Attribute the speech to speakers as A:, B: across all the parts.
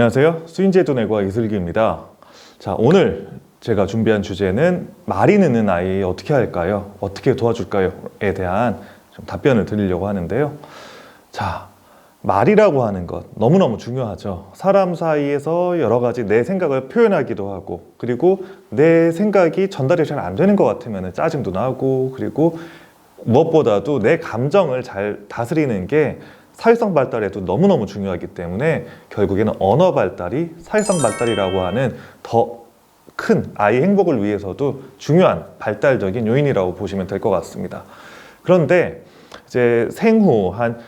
A: 안녕하세요. 수인제도 내과 이슬기입니다. 자, 오늘 제가 준비한 주제는 말이 늦는 아이 어떻게 할까요? 어떻게 도와줄까요?에 대한 좀 답변을 드리려고 하는데요. 자, 말이라고 하는 것 너무너무 중요하죠. 사람 사이에서 여러 가지 내 생각을 표현하기도 하고, 그리고 내 생각이 전달이 잘 안 되는 것 같으면 짜증도 나고, 그리고 무엇보다도 내 감정을 잘 다스리는 게 사회성 발달에도 너무너무 중요하기 때문에 결국에는 언어 발달이 사회성 발달이라고 하는 더 큰 아이 행복을 위해서도 중요한 발달적인 요인이라고 보시면 될 것 같습니다. 그런데 이제 생후 한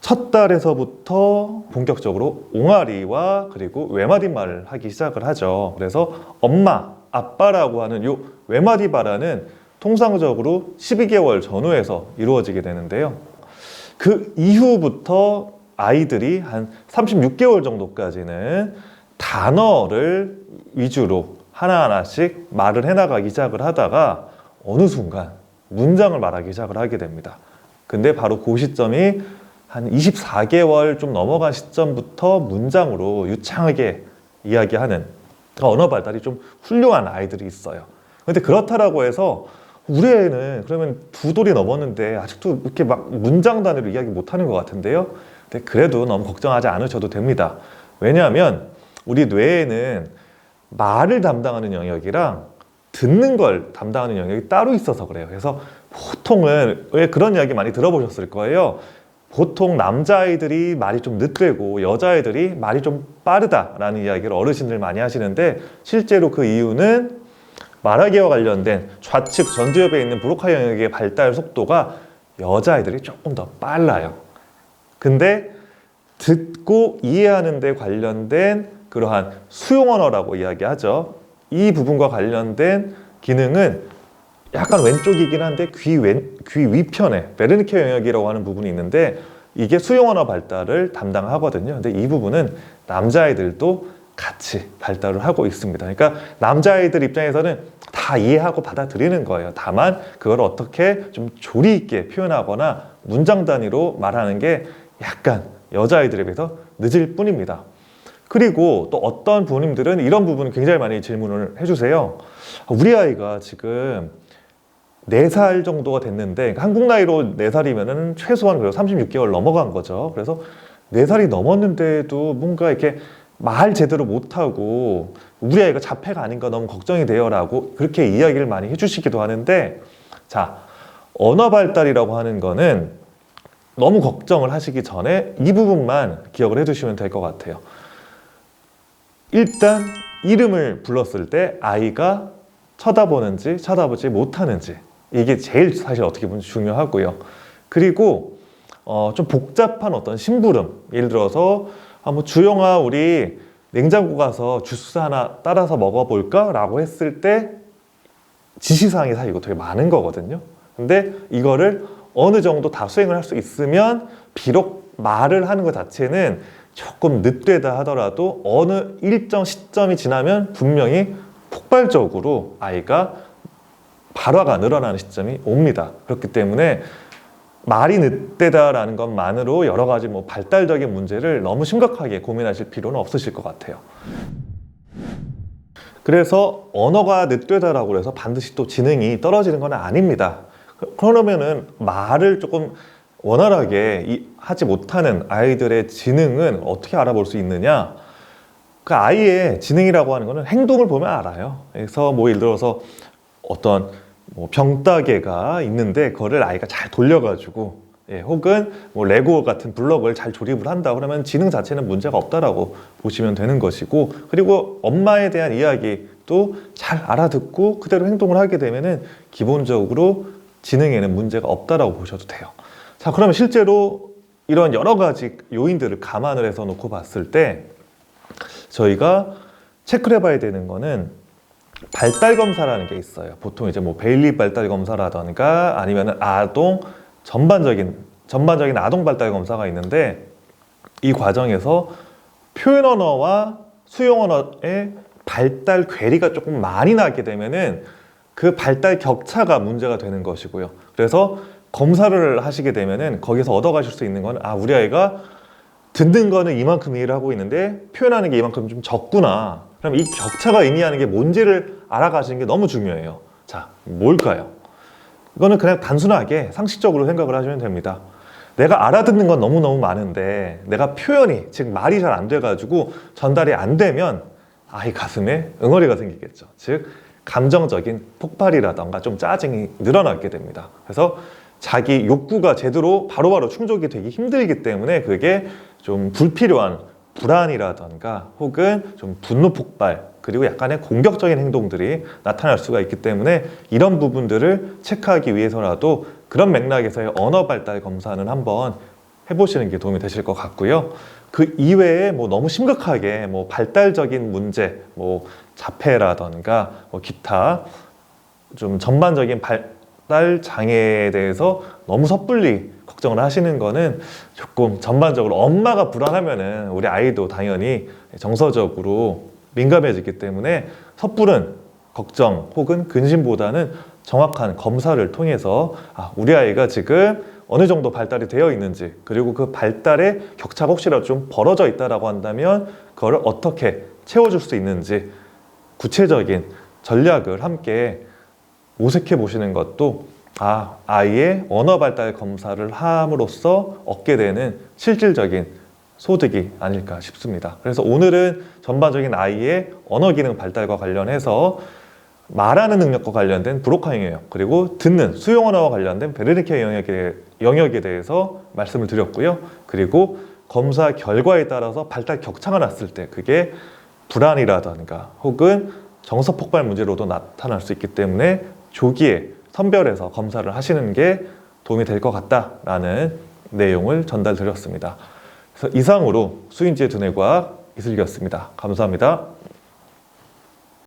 A: 첫 달에서부터 본격적으로 옹알이와 그리고 외마디 말을 하기 시작을 하죠. 그래서 엄마, 아빠라고 하는 요 외마디 발화는 통상적으로 12개월 전후에서 이루어지게 되는데요. 그 이후부터 아이들이 한 36개월 정도까지는 단어를 위주로 하나하나씩 말을 해나가기 시작을 하다가 어느 순간 문장을 말하기 시작을 하게 됩니다. 근데 바로 그 시점이 한 24개월 좀 넘어간 시점부터 문장으로 유창하게 이야기하는 그러니까 언어 발달이 좀 훌륭한 아이들이 있어요. 근데 그렇다라고 해서 우리 애는 그러면 두 돌이 넘었는데 아직도 이렇게 막 문장 단위로 이야기 못하는 것 같은데요. 근데 그래도 너무 걱정하지 않으셔도 됩니다. 왜냐하면 우리 뇌에는 말을 담당하는 영역이랑 듣는 걸 담당하는 영역이 따로 있어서 그래요. 그래서 보통은 왜 그런 이야기 많이 들어보셨을 거예요. 보통 남자아이들이 말이 좀 늦되고 여자아이들이 말이 좀 빠르다라는 이야기를 어르신들 많이 하시는데 실제로 그 이유는 말하기와 관련된 좌측 전두엽에 있는 브로카 영역의 발달 속도가 여자아이들이 조금 더 빨라요. 근데 듣고 이해하는 데 관련된 그러한 수용 언어라고 이야기하죠. 이 부분과 관련된 기능은 약간 왼쪽이긴 한데 귀, 왼, 귀 위편에 베르니케 영역이라고 하는 부분이 있는데 이게 수용 언어 발달을 담당하거든요. 근데 이 부분은 남자아이들도 같이 발달을 하고 있습니다. 그러니까 남자아이들 입장에서는 다 이해하고 받아들이는 거예요. 다만 그걸 어떻게 좀 조리 있게 표현하거나 문장 단위로 말하는 게 약간 여자아이들에 비해서 늦을 뿐입니다. 그리고 또 어떤 부모님들은 이런 부분을 굉장히 많이 질문을 해주세요. 우리 아이가 지금 4살 정도가 됐는데 그러니까 한국 나이로 4살이면은 최소한 그래도 36개월 넘어간 거죠. 그래서 4살이 넘었는데도 뭔가 이렇게 말 제대로 못하고 우리 아이가 자폐가 아닌가 너무 걱정이 돼요라고 그렇게 이야기를 많이 해주시기도 하는데 자 언어 발달이라고 하는 거는 너무 걱정을 하시기 전에 이 부분만 기억을 해두시면 될 것 같아요. 일단 이름을 불렀을 때 아이가 쳐다보는지 쳐다보지 못하는지 이게 제일 사실 어떻게 보면 중요하고요. 그리고 어, 좀 복잡한 어떤 심부름 예를 들어서 아, 뭐 주영아 우리 냉장고 가서 주스 하나 따라서 먹어볼까? 라고 했을 때 지시사항이 사실 이거 되게 많은 거거든요. 근데 이거를 어느 정도 다 수행을 할 수 있으면 비록 말을 하는 것 자체는 조금 늦되다 하더라도 어느 일정 시점이 지나면 분명히 폭발적으로 아이가 발화가 늘어나는 시점이 옵니다. 그렇기 때문에 말이 늦대다라는 것만으로 여러 가지 뭐 발달적인 문제를 너무 심각하게 고민하실 필요는 없으실 것 같아요. 그래서 언어가 늦되다라고 해서 반드시 또 지능이 떨어지는 건 아닙니다. 그러면은 말을 조금 원활하게 이- 하지 못하는 아이들의 지능은 어떻게 알아볼 수 있느냐? 그 아이의 지능이라고 하는 거는 행동을 보면 알아요. 그래서 뭐 예를 들어서 어떤 뭐 병따개가 있는데 그거를 아이가 잘 돌려가지고 예, 혹은 뭐 레고 같은 블럭을 잘 조립을 한다 그러면 지능 자체는 문제가 없다라고 보시면 되는 것이고 그리고 엄마에 대한 이야기도 잘 알아듣고 그대로 행동을 하게 되면은 기본적으로 지능에는 문제가 없다라고 보셔도 돼요. 자 그러면 실제로 이런 여러 가지 요인들을 감안을 해서 놓고 봤을 때 저희가 체크를 해봐야 되는 거는 발달 검사라는 게 있어요. 보통 이제 뭐 베일리 발달 검사라던가 아니면은 아동 전반적인 전반적인 아동 발달 검사가 있는데 이 과정에서 표현 언어와 수용 언어의 발달 괴리가 조금 많이 나게 되면은 그 발달 격차가 문제가 되는 것이고요. 그래서 검사를 하시게 되면은 거기서 얻어가실 수 있는 건 아 우리 아이가 듣는 거는 이만큼 이해를 하고 있는데 표현하는 게 이만큼 좀 적구나. 그럼 이 격차가 의미하는 게 뭔지를 알아가시는 게 너무 중요해요. 자, 뭘까요? 이거는 그냥 단순하게 상식적으로 생각을 하시면 됩니다. 내가 알아듣는 건 너무너무 많은데 내가 표현이, 즉 말이 잘 안 돼가지고 전달이 안 되면 아이 가슴에 응어리가 생기겠죠. 즉 감정적인 폭발이라던가 좀 짜증이 늘어나게 됩니다. 그래서 자기 욕구가 제대로 바로바로 충족이 되기 힘들기 때문에 그게 좀 불필요한 불안이라던가 혹은 좀 분노 폭발 그리고 약간의 공격적인 행동들이 나타날 수가 있기 때문에 이런 부분들을 체크하기 위해서라도 그런 맥락에서의 언어 발달 검사는 한번 해보시는 게 도움이 되실 것 같고요. 그 이외에 뭐 너무 심각하게 뭐 발달적인 문제, 뭐 자폐라던가 뭐 기타 좀 전반적인 발 달 장애에 대해서 너무 섣불리 걱정을 하시는 거는 조금 전반적으로 엄마가 불안하면은 우리 아이도 당연히 정서적으로 민감해지기 때문에 섣부른 걱정 혹은 근심보다는 정확한 검사를 통해서 아, 우리 아이가 지금 어느 정도 발달이 되어 있는지 그리고 그 발달의 격차가 혹시라도 좀 벌어져 있다라고 한다면 그거를 어떻게 채워줄 수 있는지 구체적인 전략을 함께 모색해 보시는 것도 아, 아이의 언어 발달 검사를 함으로써 얻게 되는 실질적인 소득이 아닐까 싶습니다. 그래서 오늘은 전반적인 아이의 언어 기능 발달과 관련해서 말하는 능력과 관련된 브로카 영역 그리고 듣는 수용 언어와 관련된 베르니케 영역에, 영역에 대해서 말씀을 드렸고요. 그리고 검사 결과에 따라서 발달 격차가 났을 때 그게 불안이라든가 혹은 정서 폭발 문제로도 나타날 수 있기 때문에 조기에 선별해서 검사를 하시는 게 도움이 될 것 같다라는 내용을 전달드렸습니다. 그래서 이상으로 수인지의 두뇌과학 이슬기였습니다. 감사합니다.